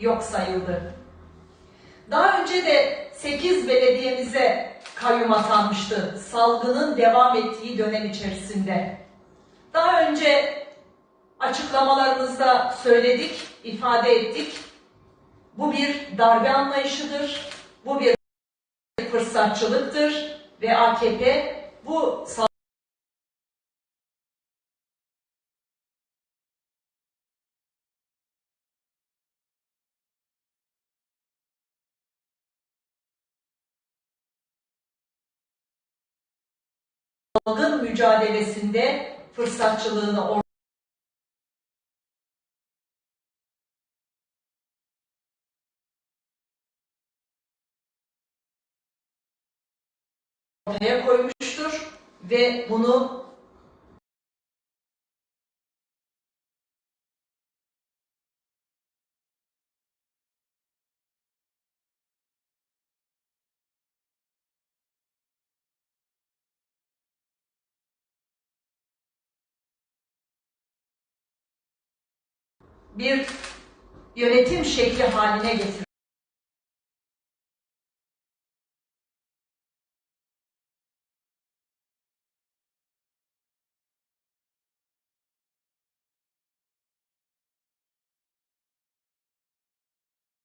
yok sayıldı. Daha önce de 8 belediyemize kayyum atanmıştı salgının devam ettiği dönem içerisinde. Daha önce açıklamalarımızda söyledik, ifade ettik. Bu bir darbe anlayışıdır, bu bir fırsatçılıktır ve AKP bu salgın mücadelesinde fırsatçılığını or- ortaya koymuştur ve bunu bir yönetim şekli haline getirdi.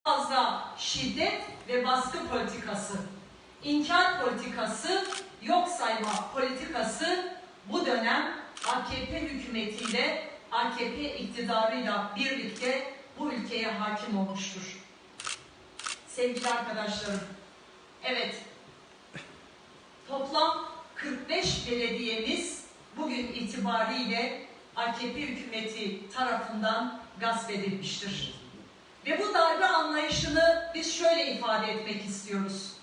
fazla şiddet ve baskı politikası, inkar politikası, yok sayma politikası bu dönem AKP hükümetiyle, AKP iktidarıyla birlikte bu ülkeye hakim olmuştur. Sevgili arkadaşlarım, evet toplam 45 belediyemiz bugün itibariyle AKP hükümeti tarafından gasp edilmiştir. Ve bu darbe anlayışını biz şöyle ifade etmek istiyoruz.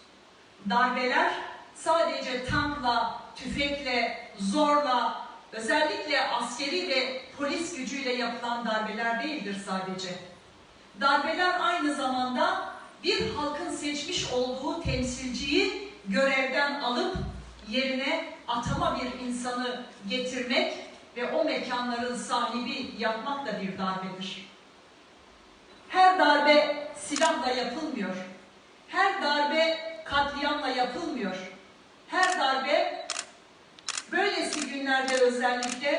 Darbeler sadece tankla, tüfekle, zorla, özellikle askeri ve polis gücüyle yapılan darbeler değildir sadece. Darbeler aynı zamanda bir halkın seçmiş olduğu temsilciyi görevden alıp yerine atama bir insanı getirmek ve o mekanların sahibi yapmak da bir darbedir. Her darbe silahla yapılmıyor. Her darbe katliamla yapılmıyor. Her darbe günlerde özellikle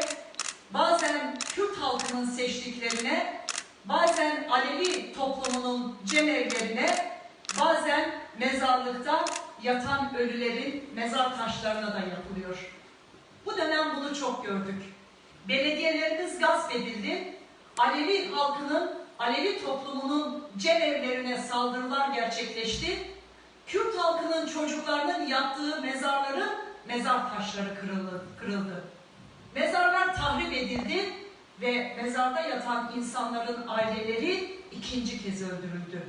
bazen Kürt halkının seçtiklerine, bazen Alevi toplumunun cemevlerine, bazen mezarlıkta yatan ölülerin mezar taşlarına da yapılıyor. Bu dönem bunu çok gördük. Belediyelerimiz gasp edildi. Alevi halkının Alevi toplumunun cemevlerine saldırılar gerçekleşti. Kürt halkının çocuklarının yattığı mezarların mezar taşları kırıldı. kırıldı. Mezarlar tahrip edildi ve mezarda yatan insanların aileleri ikinci kez öldürüldü.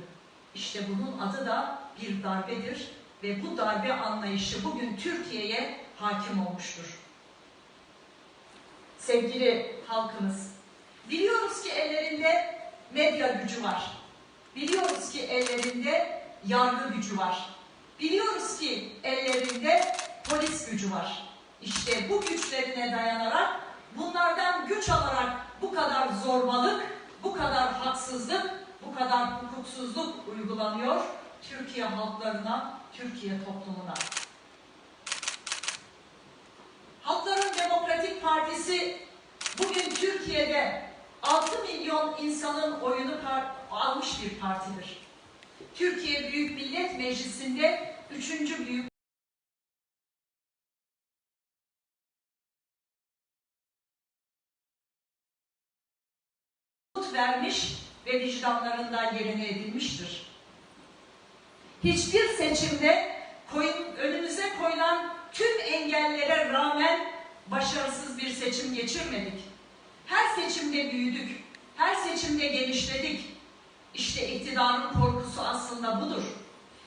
İşte bunun adı da bir darbedir ve bu darbe anlayışı bugün Türkiye'ye hakim olmuştur. Sevgili halkımız, biliyoruz ki ellerinde medya gücü var. Biliyoruz ki ellerinde yargı gücü var. Biliyoruz ki ellerinde polis gücü var. İşte bu güçlerine dayanarak, bunlardan güç alarak bu kadar zorbalık, bu kadar haksızlık, bu kadar hukuksuzluk uygulanıyor Türkiye halklarına, Türkiye toplumuna. Halkların Demokratik Partisi bugün Türkiye'de 6 milyon insanın oyunu almış bir partidir. Türkiye Büyük Millet Meclisi'nde 3. büyük vermiş ve vicdanlarında yerine edilmiştir. Hiçbir seçimde koyun, önümüze koyulan tüm engellere rağmen başarısız bir seçim geçirmedik. Her seçimde büyüdük, her seçimde genişledik. İşte iktidarın korkusu aslında budur.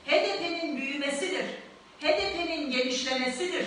HDP'nin büyümesidir. HDP'nin genişlemesidir.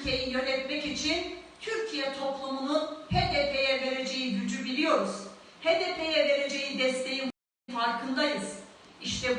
Türkiye'yi yönetmek için Türkiye toplumunun HDP'ye vereceği gücü biliyoruz. HDP'ye vereceği desteğin farkındayız. İşte bu